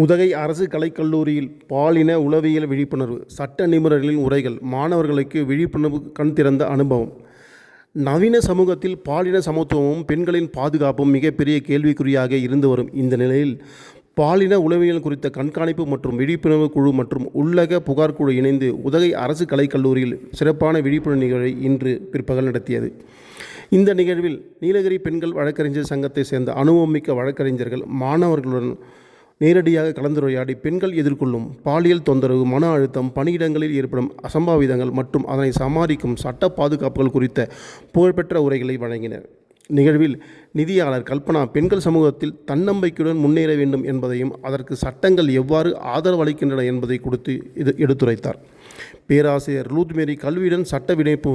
உதகை அரசு கலைக்கல்லூரியில் பாலின உளவியல் விழிப்புணர்வு சட்ட நிபுணர்களின் உரைகள் மாணவர்களுக்கு விழிப்புணர்வு கண் திறந்த அனுபவம். நவீன சமூகத்தில் பாலின சமத்துவமும் பெண்களின் பாதுகாப்பும் மிகப்பெரிய கேள்விக்குறியாக இருந்து வரும் இந்த நிலையில் பாலின உளவியல் குறித்த கண்காணிப்பு மற்றும் விழிப்புணர்வு குழு மற்றும் உள்ளக புகார் குழு இணைந்து உதகை அரசு கலைக்கல்லூரியில் சிறப்பான விழிப்புணர்வு நிகழ்வை இன்று பிற்பகல் நடத்தியது. இந்த நிகழ்வில் நீலகிரி பெண்கள் வழக்கறிஞர் சங்கத்தை சேர்ந்த அனுபவமிக்க வழக்கறிஞர்கள் மாணவர்களுடன் நேரடியாக கலந்துரையாடி பெண்கள் எதிர்கொள்ளும் பாலியல் தொந்தரவு மன அழுத்தம் பணியிடங்களில் ஏற்படும் அசம்பாவிதங்கள் மற்றும் அதனை சமாளிக்கும் சட்ட பாதுகாப்புகள் குறித்த புகழ்பெற்ற உரைகளை வழங்கினர். நிகழ்வில் நிதியாளர் கல்பனா பெண்கள் சமூகத்தில் தன்னம்பிக்கையுடன் முன்னேற வேண்டும் என்பதையும் அதற்கு சட்டங்கள் எவ்வாறு ஆதரவு அளிக்கின்றன என்பதை கொடுத்து இது எடுத்துரைத்தார். பேராசிரியர் லூத்மேரி கல்வியுடன் சட்ட விணைப்பு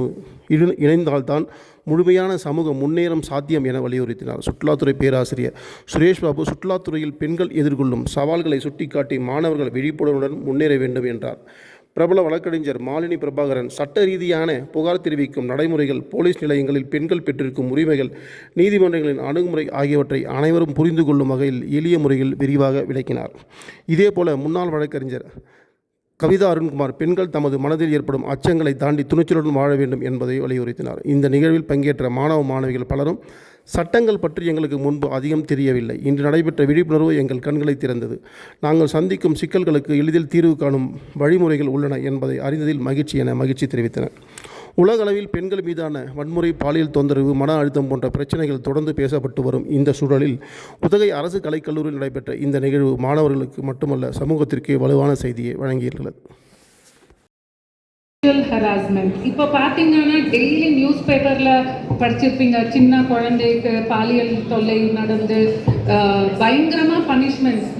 இணைந்தால்தான் முழுமையான சமூக முன்னேறும் சாத்தியம் என வலியுறுத்தினார். சுற்றுலாத்துறை பேராசிரியர் சுரேஷ் பாபு சுற்றுலாத்துறையில் பெண்கள் எதிர்கொள்ளும் சவால்களை சுட்டிக்காட்டி மாணவர்கள் விழிப்புணர்வுடன் முன்னேற வேண்டும் என்றார். பிரபல வழக்கறிஞர் மாலினி பிரபாகரன் சட்ட ரீதியான புகார் தெரிவிக்கும் நடைமுறைகள் போலீஸ் நிலையங்களில் பெண்கள் பெற்றிருக்கும் உரிமைகள் நீதிமன்றங்களின் அணுகுமுறை ஆகியவற்றை அனைவரும் புரிந்து கொள்ளும் வகையில் எளிய முறையில் விரிவாக விளக்கினார். இதேபோல முன்னாள் வழக்கறிஞர் கவிதா அருண்குமார் பெண்கள் தமது மனதில் ஏற்படும் அச்சங்களை தாண்டி துணிச்சலுடன் வாழ வேண்டும் என்பதை வலியுறுத்தினார். இந்த நிகழ்வில் பங்கேற்ற மாணவ மாணவிகள் பலரும் சட்டங்கள் பற்றி எங்களுக்கு முன்பு அதிகம் தெரியவில்லை. இன்று நடைபெற்ற விழிப்புணர்வு எங்கள் கண்களை திறந்தது. நாங்கள் சந்திக்கும் சிக்கல்களுக்கு எளிதில் தீர்வு காணும் வழிமுறைகள் உள்ளன என்பதை அறிந்ததில் மகிழ்ச்சி என மகிழ்ச்சி தெரிவித்தனர். உலகளவில் பெண்கள் மீதான வன்முறை பாலியல் தொந்தரவு மன அழுத்தம் போன்ற பிரச்சனைகள் தொடர்ந்து பேசப்பட்டு வரும் இந்த சூழலில் உதகை அரசு கலைக்கல்லூரியில் நடைபெற்ற இந்த நிகழ்வு மாணவர்களுக்கு மட்டுமல்ல சமூகத்திற்கே வலுவான செய்தியை வழங்கியிருக்கிறது ஹராஸ்மெண்ட் இப்போ பார்த்தீங்கன்னா டெய்லி நியூஸ் பேப்பரில் படிச்சிருப்பீங்க. சின்ன குழந்தைக்கு பாலியல் தொல்லை நடந்து பயங்கரமாக பனிஷ்மெண்ட்ஸ்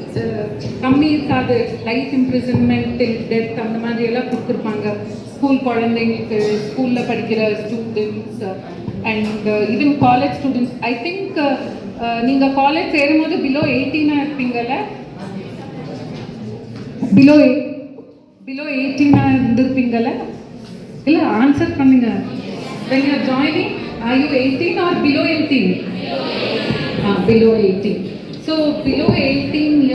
கம்மி இருக்காது. லைஃப் இம்ப்ரிசன்மெண்ட் டெத் அந்த மாதிரி எல்லாம் கொடுத்துருப்பாங்க. ஸ்கூல் குழந்தைங்களுக்கு ஸ்கூலில் படிக்கிற students and even college students I think நீங்கள் காலேஜ் சேரும்போது பிலோ எயிட்டீனாக இருப்பீங்கல்ல பிலோ பிலோ எயிட்டீனாக இருந்திருப்பீங்கல்ல இல்லை ஆன்சர் பண்ணுங்க when you are joining are you 18 or below 18 ah below 18 so below 18